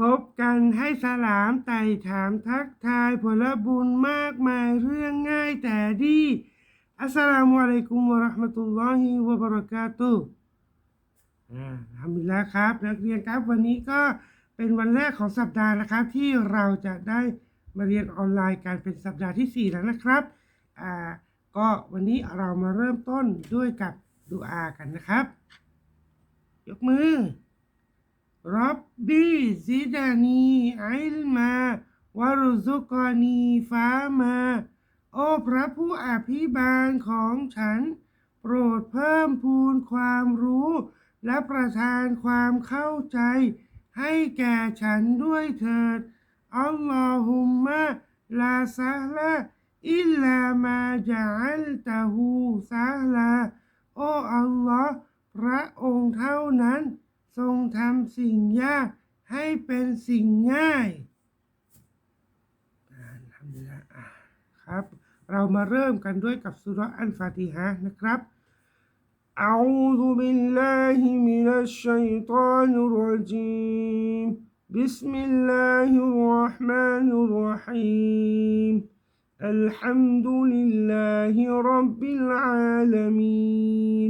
พบกันให้สลามไต่ถามทักทายผลบุญมากมายเรื่องง่ายแต่ดีอัสสลามุอะลัยกุมวะราะห์มะตุลลอฮิวะบะเราะกาตุฮ์อ่าทำดีแล้วครับ นักเรียนครับวันนี้ก็เป็นวันแรกของสัปดาห์นะครับ ที่เราจะได้มาเรียนออนไลน์กันเป็นสัปดาห์ที่ 4 แล้วนะครับอ่าก็วันนี้เรามาเริ่มต้นด้วยกับดูอากันนะครับ ยกมือ รับบีซิดานีอิลมาวารุซุกอนีฟ้ามา โอ้พระผู้อภิบาลของฉัน โปรดเพิ่มพูนความรู้ และประทานความเข้าใจ ให้แก่ฉันด้วยเถิด อัลลอฮุมมะลาซาลาอิลลามาจัลตะฮูซาลาโอ้อัลลอฮ์พระองค์เท่านั้น ทรงทำสิ่งยากให้เป็นสิ่งง่ายอ่าทำดีละอ่ะครับ เรามาเริ่มกันด้วยกับสุราะห์อันฟาติฮะห์นะครับ أعوذ بالله من الشيطان الرجيم بسم الله الرحمن الرحيم الحمد لله رب العالمين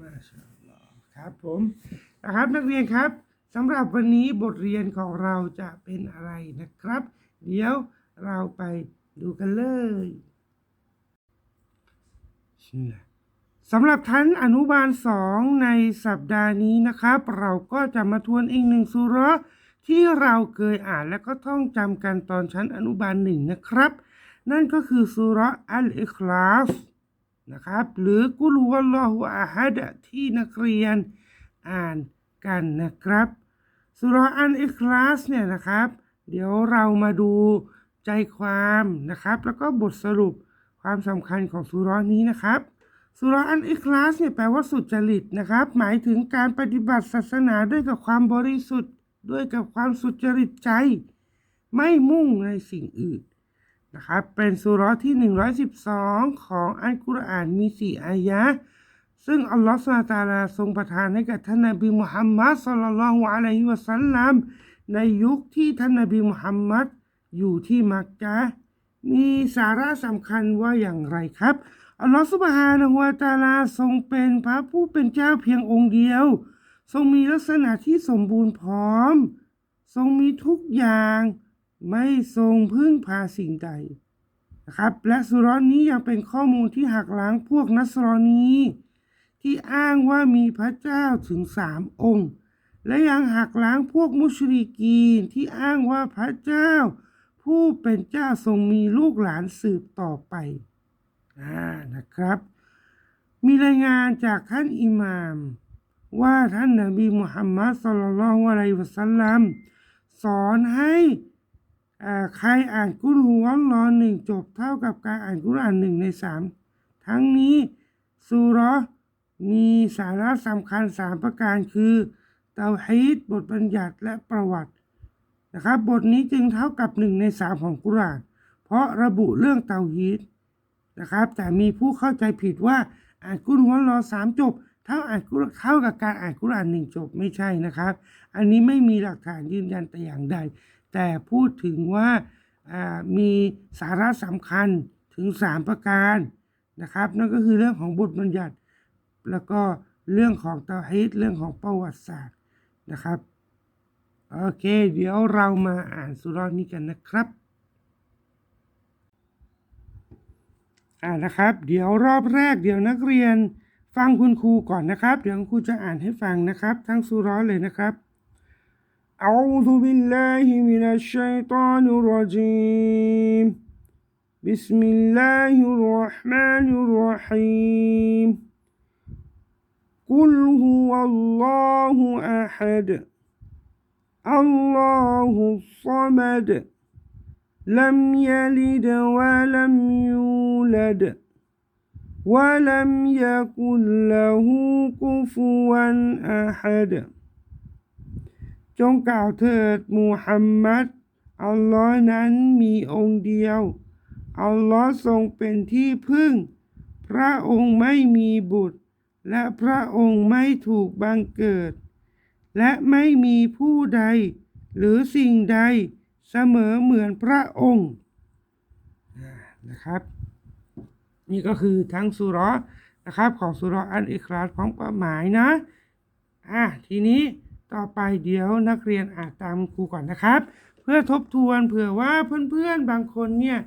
ما شاء الله ครับผมนะครับนักเรียนครับสำหรับวันนี้บทเรียนของเราจะเป็นอะไรนะครับ เดี๋ยวเราไปดูกันเลยชื่ออะไรสำหรับชั้นอนุบาลสองในสัปดาห์นี้นะครับ เราก็จะมาทวนอีกหนึ่งสุเราะห์ ที่เราเคยอ่านและก็ท่องจำกันตอนชั้นอนุบาลหนึ่งนะครับ นั่นก็คือสุรอัลอิคลาสนะครับ หรือกุลวัลลอฮุอาฮัดที่นักเรียนอ่านกันนะครับสุรอัลอิคลาสเนี่ยนะครับ เดี๋ยวเรามาดูใจความนะครับ แล้วก็บทสรุปความสำคัญของสุรนี้นะครับสุรอันอิคลาสเนี่ยแปลว่าสุจริตนะครับ หมายถึงการปฏิบัติศาสนาด้วยกับความบริสุทธิ์ ด้วยกับความสุจริตใจ ไม่มุ่งในสิ่งอื่นนะครับเป็นสุราะห์ที่ 112 ของอัลกุรอานมีสี่อายะ ซึ่งอัลลอฮฺสุลตาลาทรงประทานให้กับท่านนบีมุฮัมมัดสุลลัลลอฮุอะลัยฮิวะสัลลัมในยุคที่ท่านนบีมุฮัมมัดอยู่ที่มักกะมีสาระสำคัญว่าอย่างไรครับ อัลลอฮฺสุบฮานะฮูวะตาลาทรงเป็นพระผู้เป็นเจ้าเพียงองค์เดียว ทรงมีลักษณะที่สมบูรณ์พร้อม ทรงมีทุกอย่าง ไม่ทรงพึ่งพาสิ่งใดนะครับและสุราะห์นี้ยังเป็นข้อมูลที่หักล้างพวกนัสรอนีที่อ้างว่ามีพระเจ้าถึงสามองค์ และยังหักล้างพวกมุชริกีนที่อ้างว่าพระเจ้า ผู้เป็นเจ้าทรงมีลูกหลานสืบต่อไปอ่านะครับ มีรายงานจากท่านอิหม่าม ว่าท่านนบีมุฮัมมัดสุลลัลอฮุอะลัยวะสัลลัมสอนให้ใครอ่านกุรอานลอหนึ่งจบเท่ากับการอ่านกุรอานหนึ่งในสามทั้งนี้สุรมีสาระสำคัญสามประการคือเตาฮีดบทบัญญัติและประวัตินะครับบทนี้จึงเท่ากับหนึ่งในสามของกุรอาน เพราะระบุเรื่องเตาฮีดนะครับ แต่มีผู้เข้าใจผิดว่าอ่านกุรอานรอสามจบ เท่าอ่านกุรเท่ากับการอ่านกุรานหนึ่งจบไม่ใช่นะครับ อันนี้ไม่มีหลักฐานยืนยันแต่อย่างใด แต่พูดถึงว่ามีสาระสำคัญถึงสามประการนะครับ นั่นก็คือเรื่องของบทบัญญัติ แล้วก็เรื่องของตาฮีดเรื่องของประวัติศาสตร์นะครับ โอเค เดี๋ยวเรามาอ่านสุราะห์นี้กันนะครับอ่านะครับ เดี๋ยวรอบแรกเดี๋ยวนักเรียน ฟังคุณครูก่อนนะครับ เดี๋ยวครูจะอ่านให้ฟังนะครับ ทั้งสุร้อนเลยนะครับ أعوذ بالله من الشيطان الرجيم بسم الله الرحمن الرحيم قل هو الله أحد الله الصمد لم يلد ولم يولد ولم يكن له كفوا أحد จงกล่าวเถิดมูฮัมมัด อัลลอฮ์นั้นมีองค์เดียว อัลลอฮ์ทรงเป็นที่พึ่ง พระองค์ไม่มีบุตร และพระองค์ไม่ถูกบังเกิด และไม่มีผู้ใด หรือสิ่งใดเสมอเหมือนพระองค์อ่านะครับ นี่ก็คือทั้งสุรอนะครับของสุรออันอิคลาสพร้อมความหมายนะอะทีนี้ต่อไปเดี๋ยวนักเรียนอ่านตามครูก่อนนะครับ เพื่อทบทวนเผื่อว่าเพื่อนๆบางคนเนี่ย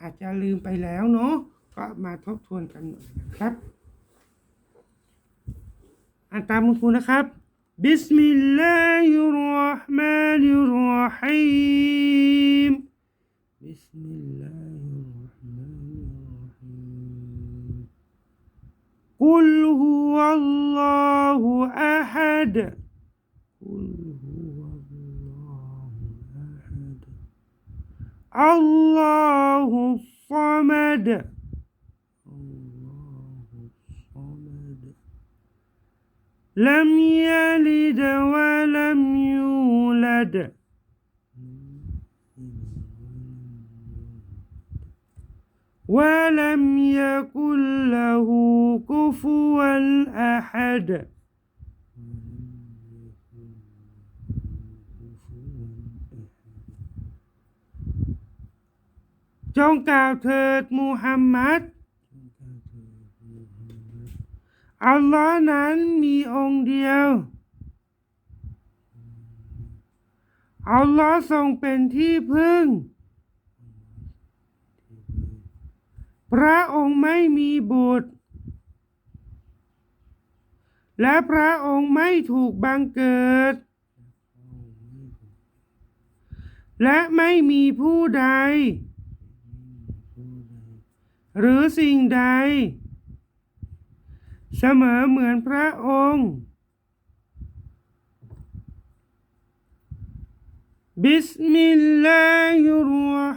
อาจจะลืมไปแล้วเนาะก็มาทบทวนกันหน่อยนะครับอ่านตามครูนะครับบิสมิลลาฮิรราะห์มานิรราะฮีมบิสมิลลาฮิ قل هو الله أحد. قل هو الله أحد. الله الصمد. الله الصمد. لم يلد ولم يولد. ولم يكن له كفوا أحد จงกล่าวเถิดมูฮัมมัด อัลลอฮ์นั้นมีองค์เดียว อัลลอฮ์ทรงเป็นที่พึ่ง พระองค์ไม่มีบุตร และพระองค์ไม่ถูกบังเกิด และไม่มีผู้ใด หรือสิ่งใด เสมอเหมือนพระองค์ بسم الله الرحمن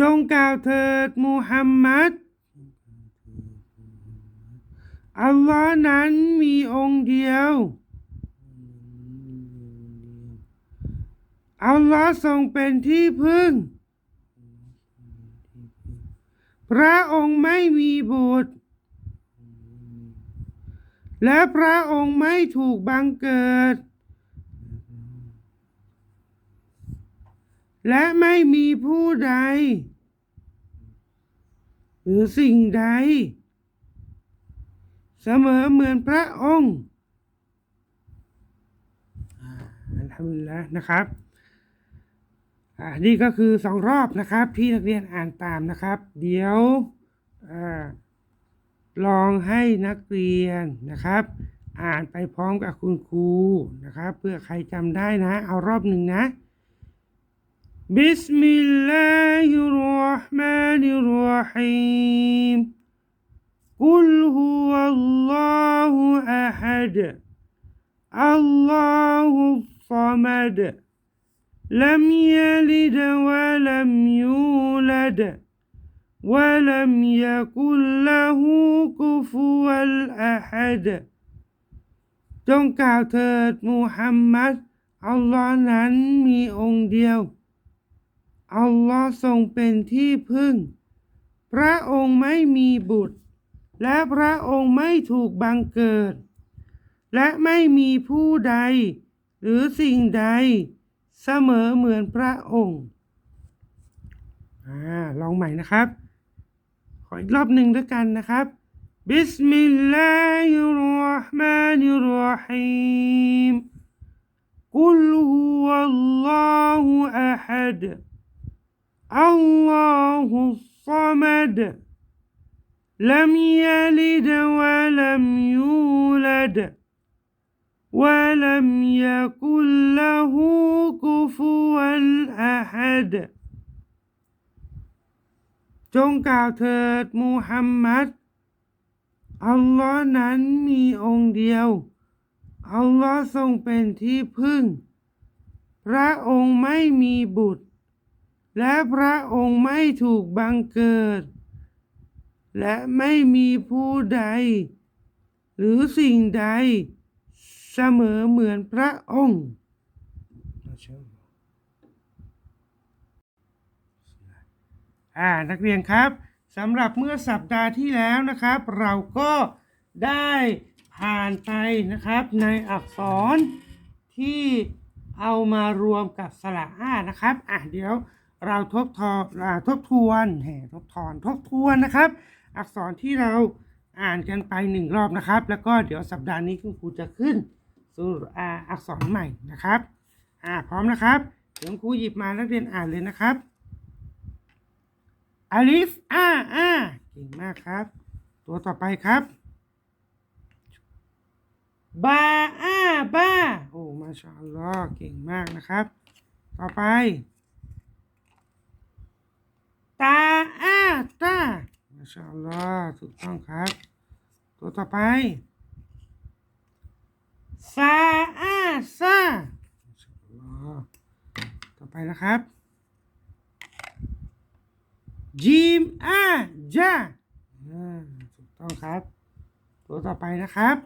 จงกล่าวเถิดมูฮัมมัดอัลลอฮ์นั้นมีองค์เดียว อัลลอฮ์ทรงเป็นที่พึ่ง พระองค์ไม่มีบุตร และพระองค์ไม่ถูกบังเกิด และไม่มีผู้ใด หรือสิ่งใด เสมอเหมือนพระองค์อ่าอัลฮัมดุลิลละนะครับอ่านี่ก็คือสองรอบนะครับ ที่นักเรียนอ่านตามนะครับ เดี๋ยวอลองให้นักเรียนนะครับ อ่านไปพร้อมกับคุณครูนะครับ เพื่อใครจำได้นะ เอารอบหนึ่งนะ بسم الله الرحمن الرحيم قل هو الله أحد الله الصمد لم يلد ولم يولد ولم يكن له كفوا أحد จงกล่าวเถิดมูฮัมมัด อัลลอฮ์นั้นมีองค์เดียว อัลลอฮ์ทรงเป็นที่พึ่ง พระองค์ไม่มีบุตร และพระองค์ไม่ถูกบังเกิด และไม่มีผู้ใด หรือสิ่งใด เสมอเหมือนพระองค์อ่าลองใหม่นะครับ ขออีกรอบหนึ่งด้วยกันนะครับ บิสมิลลาฮิรเราะห์มานิรเราะฮีมกุลฮุวัลลอฮุอะฮัด อัลลอฮุศ็อมัด لم يلد ولم يولد ولم يكن له كفوا أحد จงกล่าวเถิดมูฮัมมัด อัลลอฮ์นั้นมีองค์เดียว อัลลอฮ์ทรงเป็นที่พึ่ง พระองค์ไม่มีบุตร และพระองค์ไม่ถูกบังเกิด และไม่มีผู้ใด หรือสิ่งใด เสมอเหมือนพระองค์อ่านักเรียนครับสำหรับเมื่อสัปดาห์ที่แล้วนะครับ เราก็ได้ผ่านไปนะครับในอักษรที่เอามารวมกับสระอ้านะครับ อะเดี๋ยว เราทบทอนอ่าทบทวนแห่ทบทอนทบทวนนะครับ อักษรที่เราอ่านกันไปหนึ่งรอบนะครับ แล้วก็เดี๋ยวสัปดาห์นี้คุณครูจะขึ้นสู่อ,อักษรใหม่นะครับอ่าพร้อมนะครับเดี๋ยวคุณครูหยิบมานักเรียนอ่านเลยนะครับอาลิฟอ่าอ่าเก่งมากครับ ตัวต่อไปครับบาอาบาโอ้มาชาอัลลอฮ์เก่งมากนะครับ ต่อไป ตาอา ตามาชาอัลลอฮ์ถูกต้องครับ ตัวต่อไปซาอาซามาชาลลอฮ์ต่อไปนะครับจิมอาจาอ่าถูกต้องครับ ตัวต่อไปนะครับ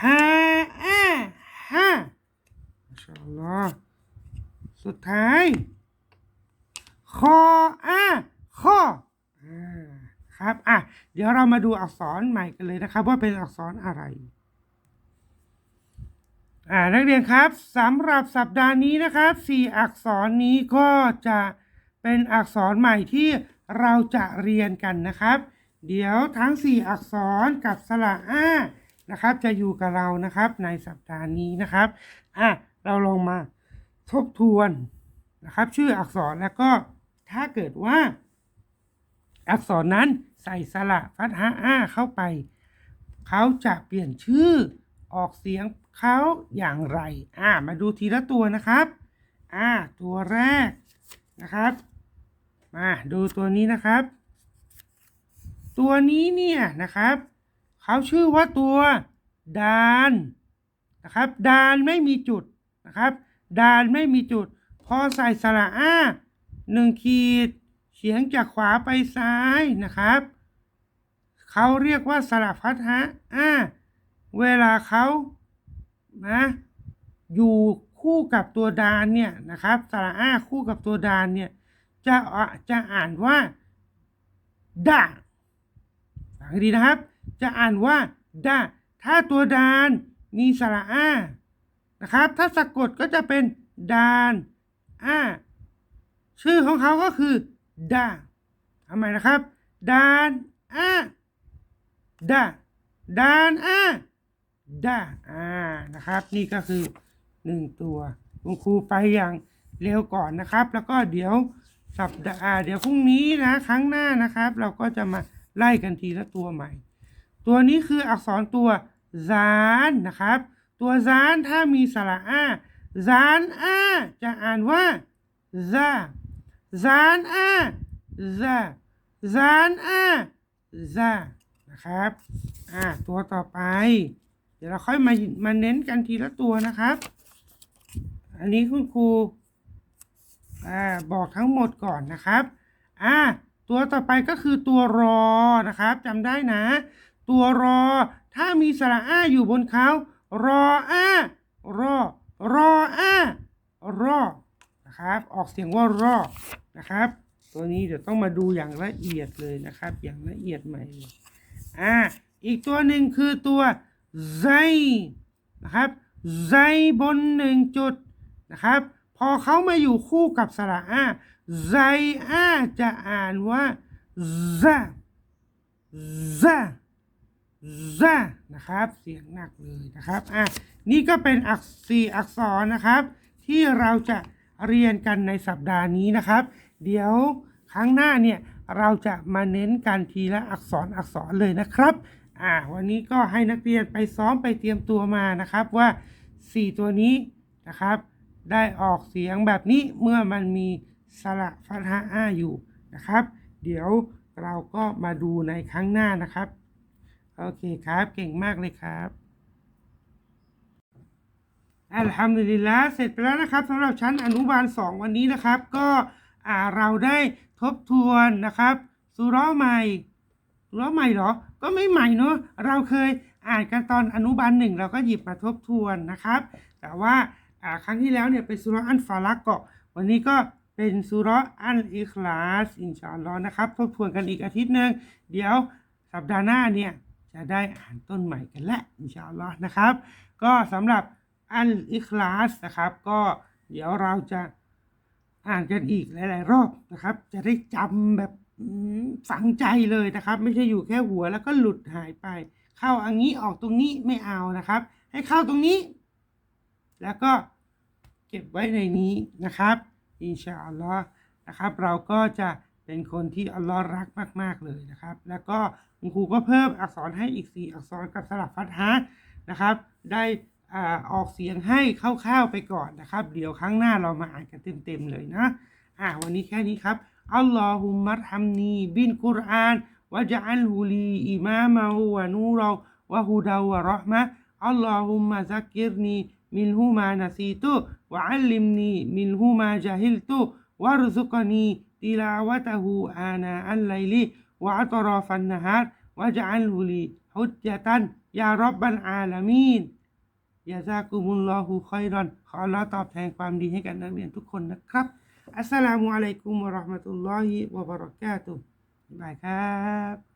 ฮาอาฮามาชาอัลลอฮ์สุดท้าย คออาคออ่าครับอะเดี๋ยวเรามาดูอักษรใหม่กันเลยนะครับ ว่าเป็นอักษรอะไรอ่านักเรียนครับสำหรับสัปดาห์นี้นะครับสี่อักษรนี้ก็จะเป็นอักษรใหม่ที่เราจะเรียนกันนะครับ เดี๋ยวทั้งสี่อักษรกับสระอ้านะครับ จะอยู่กับเรานะครับในสัปดาห์นี้นะครับอะเราลองมาทบทวนนะครับ ชื่ออักษรแล้วก็ ถ้าเกิดว่า อักษรนั้นใส่สระฟัตฮะอ้าเข้าไป เขาจะเปลี่ยนชื่อออกเสียงเขาอย่างไร อ่า มาดูทีละตัวนะครับ อ่า ตัวแรกนะครับ มาดูตัวนี้นะครับ ตัวนี้เนี่ยนะครับ เขาชื่อว่าตัวดานนะครับ ดานไม่มีจุดนะครับ ดานไม่มีจุด พอใส่สระอ้า หนึ่งขีด เฉียงจากขวาไปซ้ายนะครับ เขาเรียกว่าสระพัดฮะอ่าเวลาเขานะอยู่คู่กับตัวดานเนี่ยนะครับสระอาคู่กับตัวดานเนี่ยจะอะจะอ่านว่าดาฟังดีนะครับ จะอ่านว่าดาถ้าตัวดานมีสระอานะครับ ถ้าสะกดก็จะเป็นดานอ้า ชื่อของเขาก็คือดาทำไมนะครับ ดานอาดาดานอาดาอ่านะครับ นี่ก็คือหนึ่งตัวคุณครูไปอย่างเร็วก่อนนะครับ แล้วก็เดี๋ยวสัปดาห์อ่าเดี๋ยวพรุ่งนี้นะครั้งหน้านะครับ เราก็จะมาไล่กันทีละตัวใหม่ ตัวนี้คืออักษรตัวซานนะครับ ตัวซานถ้ามีสระอาซานอาจะอ่านว่าซา ซานอาซาซานอาซานะครับ อ่า ตัวต่อไป เดี๋ยวเราค่อยมา มาเน้นกันทีละตัวนะครับ อันนี้คุณครู อ่า บอกทั้งหมดก่อนนะครับ อ่า ตัวต่อไปก็คือตัวรอ นะครับจำได้นะ ตัวรอ ถ้ามีสระอ้าอยู่บนเขารออ้ารอรออ้ารอนะครับ ออกเสียงว่ารอ นะครับ ตัวนี้เดี๋ยวต้องมาดูอย่างละเอียดเลยนะครับ อย่างละเอียดใหม่เลยอ่าอีกตัวหนึ่งคือตัวไซนะครับไซบนหนึ่งจุดนะครับ พอเขามาอยู่คู่กับสระอาไซอาจะอ่านว่าซะซะซะนะครับ เสียงหนักเลยนะครับ อะ นี่ก็เป็นอักษรอักษรนะครับ ที่เราจะ เรียนกันในสัปดาห์นี้นะครับ เดี๋ยวครั้งหน้าเนี่ยเราจะมาเน้นกันทีละอักษรอักษรเลยนะครับอ่าวันนี้ก็ให้นักเรียนไปซ้อมไปเตรียมตัวมานะครับว่า 4 ตัวนี้นะครับ ได้ออกเสียงแบบนี้เมื่อมันมีสระฟัทฮะอาอยู่นะครับ เดี๋ยวเราก็มาดูในครั้งหน้านะครับ โอเคครับ เก่งมากเลยครับ อัลฮัมดุลิลละเสร็จไปแล้วนะครับสำหรับชั้นอนุบาล 2 วันนี้นะครับ ก็อ่าเราได้ทบทวนนะครับสุราะห์ใหม่สุราะห์ใหม่เหรอ ก็ไม่ใหม่เนอะเราเคยอ่านกันตอนอนุบาลหนึ่งเราก็หยิบมาทบทวนนะครับ แต่ว่าอ่าครั้งที่แล้วเนี่ยเป็นสุราะห์อันฟาลักเกาะวันนี้ก็เป็นสุราะห์อันอิคลาสอินชาอัลลอฮ์นะครับ ทบทวนกันอีกอาทิตย์หนึ่งเดี๋ยวสัปดาห์หน้าเนี่ยจะได้อ่านต้นใหม่กันแล้วอินชาอัลลอฮ์นะครับ ก็สำหรับ อันอิคลาสนะครับ ก็เดี๋ยวเราจะอ่านกันอีกหลาย ๆ รอบนะครับ จะได้จำแบบฝังใจเลยนะครับ ไม่ใช่อยู่แค่หัวแล้วก็หลุดหายไป เข้าอันนี้ออกตรงนี้ไม่เอานะครับ ให้เข้าตรงนี้ แล้วก็เก็บไว้ในนี้นะครับ อินชาอัลลอฮ์นะครับ เราก็จะเป็นคนที่อัลลอฮ์รักมาก ๆ เลยนะครับ แล้วก็คุณครูก็เพิ่มอักษรให้อีก4อักษรกับสลับฟัตฮะนะครับ ได้ อออกเสียงให้คร่าวๆไปก่อนนะครับ เดี๋ยวครั้งหน้าเรามาอ่านกันเต็มๆเลยนะอ่าวันนี้แค่นี้ครับอัลลอฮุมมัรฮัมนีบินกุรอานวะจัลฮุลีอิมามะวะนูราวะฮุดาวะราะห์มะอัลลอฮุมมะซักกิรนีมินฮุมานะซีตุวะอัลลิมนีมินฮุมาจาฮิลตุวะรซุกนีติลาวะตะฮูอานาอัลไลลิวะอัตราฟันนะฮาร์วะจัลฮุลีฮุจญะตันยารับบัลอาลามีน ยาซากุมุลลอฮูคอยรอน ขออัลอตอบแทนความดีให้กับนักเรียนทุกคนนะครับ อัสสลามุอะลัยกุมวะราะห์มะตุลลอฮิวะบะเราะกาตุฮ์บ๊ายบายครับ